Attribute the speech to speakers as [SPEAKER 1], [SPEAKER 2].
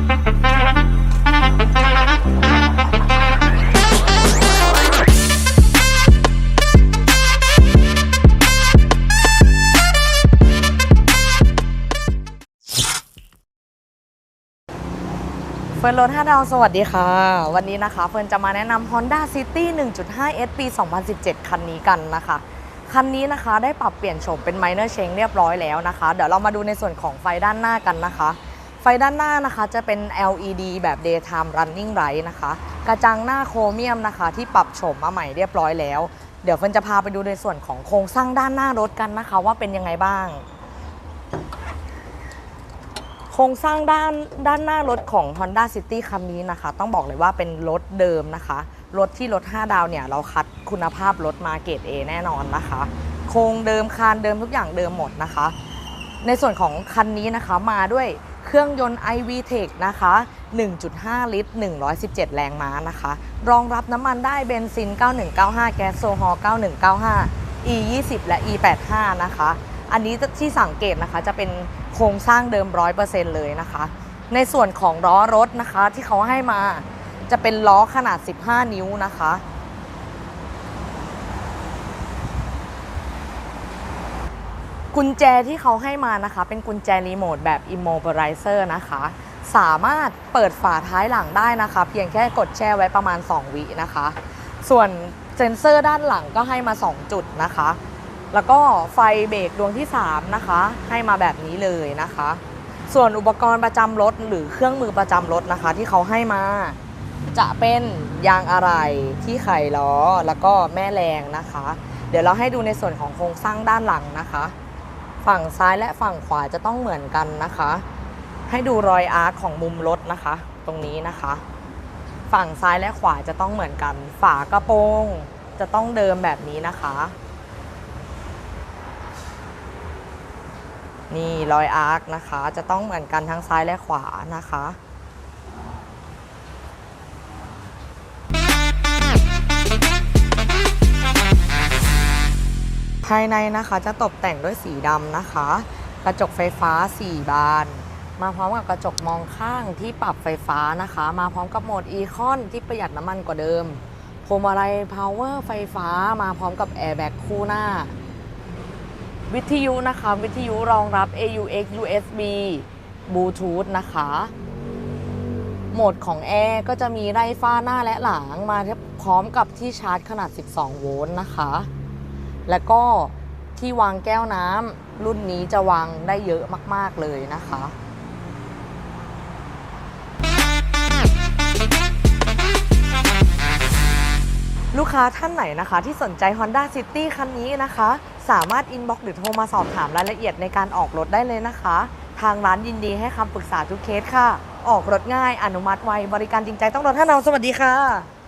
[SPEAKER 1] เฟิร์นรถ5ดาวสวัสดีค่ะ วันนี้นะคะ เฟิร์นจะมาแนะนำ Honda City 1.5 S ปี 2017 คันนี้กันนะคะ คันนี้นะคะได้ปรับเปลี่ยนโฉมเป็น Minor Change เรียบร้อยแล้วนะคะ เดี๋ยวเรามาดูในส่วนของไฟด้านหน้ากันนะคะ ไฟด้านหน้านะคะจะเป็น LED แบบ Daytime Running Light นะคะ กระจังหน้าโครเมียมนะคะ ที่ปรับโฉมมาใหม่เรียบร้อยแล้ว เดี๋ยวเฟิร์นจะพาไปดูในส่วนของโครงสร้างด้านหน้ารถกันนะคะ ว่าเป็นยังไงบ้าง โครงสร้างด้านด้านหน้ารถของ Honda City คันนี้นะคะ ต้องบอกเลยว่าเป็นรถเดิมนะคะ รถที่รถ 5 ดาวเนี่ย เราคัดคุณภาพรถมาเกรด A แน่นอนนะคะ โครงเดิมคานเดิมทุกอย่างเดิมหมดนะคะ ในส่วนของคันนี้นะคะมาด้วย เครื่องยนต์ iVTEC นะคะ 1.5 ลิตร 117 แรงม้านะคะ รองรับน้ำมันได้เบนซิน 9195 แก๊สโซฮอล์9195 E20 และ E85 นะคะ อันนี้ที่สังเกตนะคะจะเป็นโครงสร้างเดิม 100%เลยนะคะ ในส่วนของล้อรถนะคะที่เขาให้มาจะเป็นล้อขนาด 15 นิ้วนะคะ กุญแจที่เขาให้มานะคะ เป็นกุญแจรีโมทแบบ Immobilizer นะคะ สามารถเปิดฝาท้ายหลังได้นะคะ เพียงแค่กดแช่ไว้ประมาณ 2 วินะคะ ส่วนเซ็นเซอร์ด้านหลังก็ให้มา 2 จุดนะคะ แล้วก็ไฟเบรกดวงที่ 3 นะคะ ให้มาแบบนี้เลยนะคะ ส่วนอุปกรณ์ประจำรถหรือเครื่องมือประจำรถนะคะ ที่เขาให้มา จะเป็นยางอะไหล่ที่ไขล้อแล้วก็แม่แรงนะคะ เดี๋ยวเราให้ดูในส่วนของโครงสร้างด้านหลังนะคะ ฝั่งซ้ายและฝั่งขวาจะต้องเหมือนกันนะคะ ให้ดูรอยอาร์คของมุมรถนะคะ ตรงนี้นะคะ ฝั่งซ้ายและขวาจะต้องเหมือนกัน ฝากระโปรงจะต้องเดิมแบบนี้นะคะ นี่รอยอาร์คนะคะ จะต้องเหมือนกันทั้งซ้ายและขวานะคะ ภายในนะคะจะตกแต่งด้วยสีดำนะคะ กระจกไฟฟ้า 4 บาน มาพร้อมกับกระจกมองข้างที่ปรับไฟฟ้านะคะ มาพร้อมกับโหมดอีคอนที่ประหยัดน้ำมันกว่าเดิมพวงมาลัยพาวเวอร์ไฟฟ้ามาพร้อมกับแอร์แบ็กคู่หน้า วิทยุนะคะ วิทยุรองรับ AUX USB บลูทูธนะคะโหมดของแอร์ก็จะมีไร้ฟ้าหน้าและหลังมาพร้อมกับที่ชาร์จขนาด 12 โวลต์นะคะ แล้วก็ที่วางแก้วน้ำรุ่นนี้จะวางได้เยอะมาก ๆ เลยนะคะลูกค้าท่านไหนนะคะ ที่สนใจ Honda City คันนี้นะคะ สามารถอินบ็อกหรือโทรมาสอบถามรายละเอียดในการออกรถได้เลยนะคะ ทางร้านยินดีให้คำปรึกษาทุกเคสค่ะ ออกรถง่ายอนุมัติไว บริการจริงใจต้องรถท่านเราสวัสดีค่ะ